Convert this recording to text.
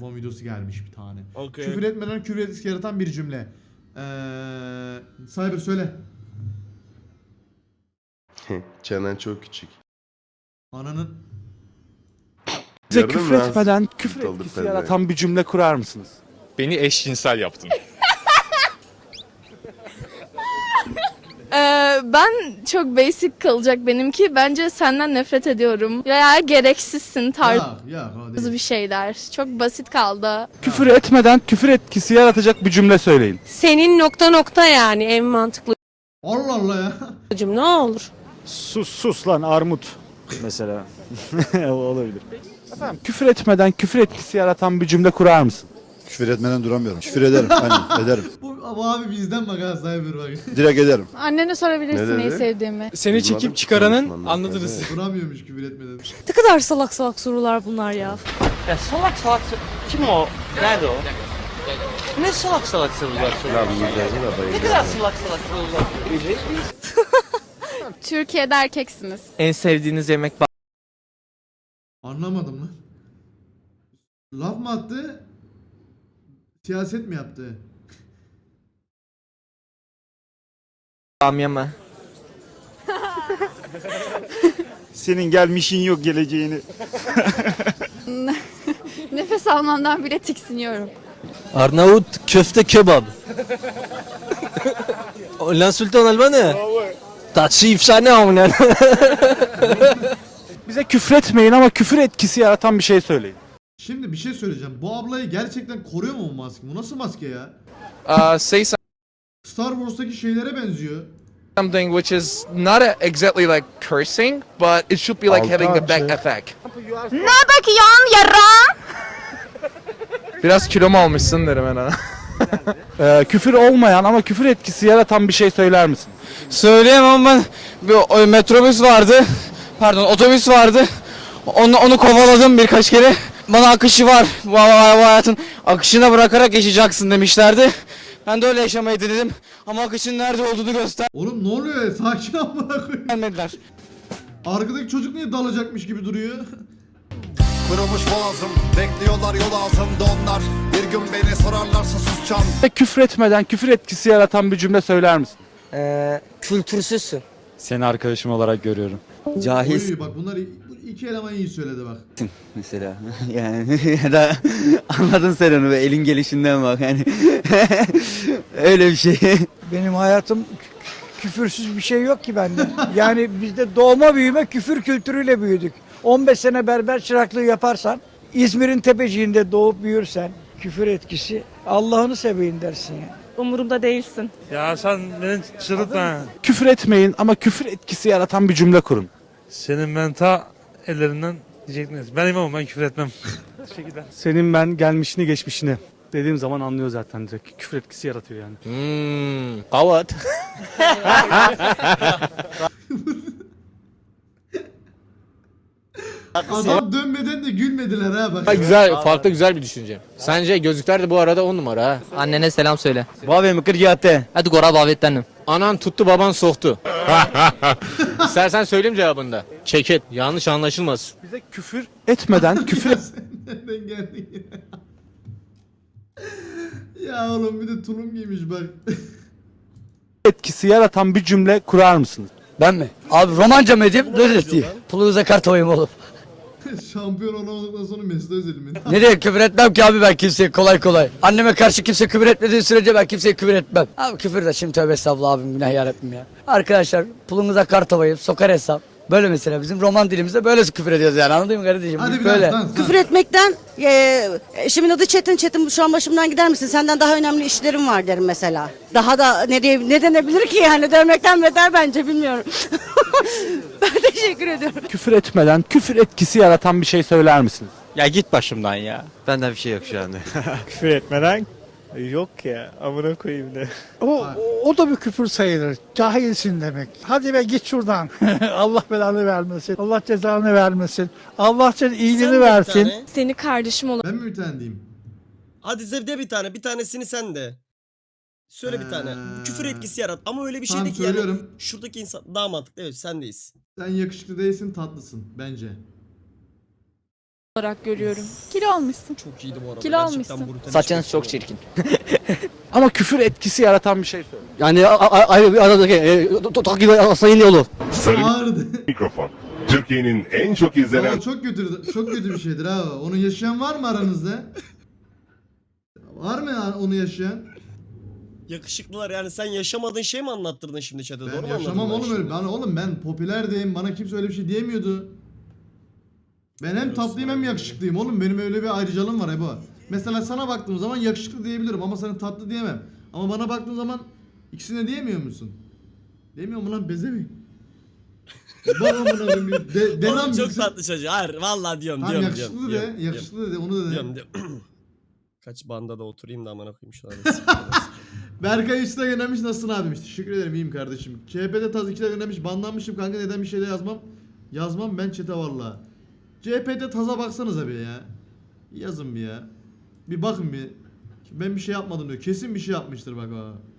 Son videosu gelmiş bir tane. Okey. Küfür etmeden küfür etkisi yaratan bir cümle. Eee Cyber söyle. Çenen çok küçük. Ananın Bize Gördün küfür mü? etmeden küfür Kaldır etkisi yaratan bir cümle kurar mısınız? Beni eşcinsel yaptın. Ee, ben çok basic kalacak benimki. Bence senden nefret ediyorum. Veya gereksizsin tarzı ya ya o değil. bir şeyler. Çok basit kaldı. Küfür etmeden küfür etkisi yaratacak bir cümle söyleyin. Senin nokta nokta yani en mantıklı Allah Allah ya. cümle o olur. Sus sus lan armut mesela. o olabilir. Efendim küfür etmeden küfür etkisi yaratan bir cümle kurar mısın? Küfür etmeden duramıyorum. Küfür ederim. Aynen ederim. Bu, bu abi bizden bak ha Cyber bak. Direkt ederim. Annene sorabilirsin Ne neyi sevdiğimi. Seni çekip ki çıkaranın konuşmandan. anladınız. Duramıyormuş küfür etmeden. Ne kadar salak salak sorular bunlar ya. Ya salak salak kim o? Nerede o? Ne salak salak sorular mizajına Ne kadar salak salak sorular Türkiye'de erkeksiniz. En sevdiğiniz yemek Anlamadım lan. Laf mı attı? Siyaset mi yaptı? Bamya mı? Senin gelmişin yok geleceğini. Nefes almamdan bile tiksiniyorum. Arnavut köfte kebap. Lan Sultan Albanı. Tatlı efsane amına. Bize küfür etmeyin ama küfür etkisi yaratan bir şey söyleyin. Şimdi bir şey söyleyeceğim. Bu ablayı gerçekten koruyor mu bu maske? Bu nasıl maske ya? Uh, say Star Wars'taki şeylere benziyor. something which is not a, exactly like cursing, but it should be like having the back effect. Bakıyorsun yara. Biraz kilo mu almışsın derim ben ona. Ee, küfür olmayan ama küfür etkisi yaratan bir şey söyler misin? Söyleyemem ben. Bir o- metrobüs vardı. Pardon otobüs vardı. Onu, onu kovaladım birkaç kere. Bana akışı var. Bu, bu- bu hayatın akışına bırakarak yaşayacaksın demişlerdi. Ben de öyle yaşamayı denedim. Ama akışın nerede olduğunu Oğlum ne oluyor ya? Sakin amına koyayım. göstermediler. Arkadaki çocuk niye dalacakmış gibi duruyor? Kurumuş boğazım. Bekliyorlar yol ağzımda onlar. Bir gün beni sorarlarsa susacağım. Küfür etmeden küfür etkisi yaratan bir cümle söyler misin? Ee, kültürsüzsün. Seni arkadaşım olarak görüyorum. Oy bak bunlar bu iki eleman iyi söyledi bak. mesela. Yani ya da anladın sen onu be elin gelişinden bak yani. Öyle bir şey. Benim hayatım kü- küfürsüz bir şey yok ki bende. Yani bizde doğma büyüme küfür kültürüyle büyüdük. 15 sene berber çıraklığı yaparsan, İzmir'in tepeciğinde doğup büyürsen, küfür etkisi Allah'ını seveyim dersin ya. Umurumda değilsin. Ya sen beni çırıtma. Küfür etmeyin ama küfür etkisi yaratan bir cümle kurun. Senin ben ta ellerinden diyecektiniz. Ben imamım ben küfür etmem. Senin ben gelmişini geçmişini dediğim zaman anlıyor zaten direkt. Küfür etkisi yaratıyor yani. Hmm, kavat. Adam dönmeden de gülmediler ha bak. güzel, farklı güzel bir düşünce. Sence gözlükler de bu arada on numara ha. Annene selam söyle. Babe mi kırciyate? Hadi gora bavettenim. Anan tuttu baban soktu. İstersen söyleyeyim cevabını da. Çeket. Yanlış anlaşılmasın. Bize küfür etmeden küfür Sen nereden geldin ya? ya oğlum bir de tulum giymiş bak. etkisi yaratan bir cümle kurar mısınız? Ben mi? Abi romanca mı edeyim? Dur edeyim. Pulunuza kart olayım oğlum. Şampiyon olamadıktan sonra Mesut Özil'in mi? Nereye küfür etmem ki abi ben kimseye kolay kolay. Anneme karşı kimse küfür etmediği sürece ben kimseye küfür etmem. Abi küfür de şimdi tövbe estağfurullah abim günah yarabbim ya. Arkadaşlar pulunuza kart olayım sokar hesap. Böyle mesela bizim roman dilimizde böyle küfür ediyoruz yani anladın mı kardeşim? Hadi Biz bir böyle. dans. Küfür etmekten e, eşimin adı Çetin. Çetin şu an başımdan gider misin? Senden daha önemli işlerim var derim mesela. Daha da ne, diye, ne denebilir ki yani dövmekten beter bence bilmiyorum. ben teşekkür ediyorum. Küfür etmeden küfür etkisi yaratan bir şey söyler misiniz? Ya git başımdan ya. Benden bir şey yok şu anda. küfür etmeden yok ya amına koyayım de. O, o da bir küfür sayılır. Cahilsin demek. Hadi be git şuradan. Allah belanı vermesin. Allah cezanı vermesin. Allah senin iyiliğini versin. Seni kardeşim olarak Ben mi bir tane diyeyim? Hadi Zevde bir tane. Bir tanesini sen de. Söyle bir tane. Ee, Küfür etkisi yarat. Ama öyle bir şey tamam, değil ki yani. söylüyorum. Şuradaki insan daha mantıklı. Evet sendeyiz. Sen yakışıklı değilsin tatlısın bence. Olarak görüyorum. Kilo almışsın. Çok iyiydi bu arada. Kilo Gerçekten almışsın. brutal Saçınız iş çok çirkin. Ama küfür etkisi yaratan bir şey söyle. Yani ayrı bir aradaki e, takip asayın yolu. Ağırdı. Mikrofon. Türkiye'nin en çok Ama çok kötü çok kötü bir şeydir ha. Onu yaşayan var mı aranızda? Var mı ya onu yaşayan? Yakışıklılar yani sen yaşamadığın şey mi anlattırdın şimdi chat'e? Doğru Ben mu anladım yaşamam oğlum şimdi? öyle. Ben oğlum ben popülerdeyim. Bana kimse öyle bir şey diyemiyordu. Ben hem tatlıyım hem yakışıklıyım oğlum. Benim öyle bir ayrıcalığım var Ebo. Mesela sana baktığım zaman yakışıklı diyebilirim ama sana tatlı diyemem. Ama bana baktığın zaman ikisine diyemiyor musun? Demiyor mu lan beze mi? Bak amına koyayım. bir De, de Oğlum çok tatlı çocuğu. Hayır vallahi diyorum Tamam diyorum yakışıklı diyorum. de. diyorum, yakışıklı de. Onu da de. Diyorum, diyorum. Kaç banda da oturayım da amına koyayım şu an. Berkay Üstüne göndermiş nasılsın abim? Teşekkür ederim iyiyim kardeşim. CHP'de Taz 2'de göndermiş banlanmışım kanka neden bir şeyde yazmam? Yazmam ben çete valla. CHP'de Taz'a baksanıza bir ya. Yazın bir ya. Bir bakın bir. Ben bir şey yapmadım diyor. Kesin bir şey yapmıştır bak o.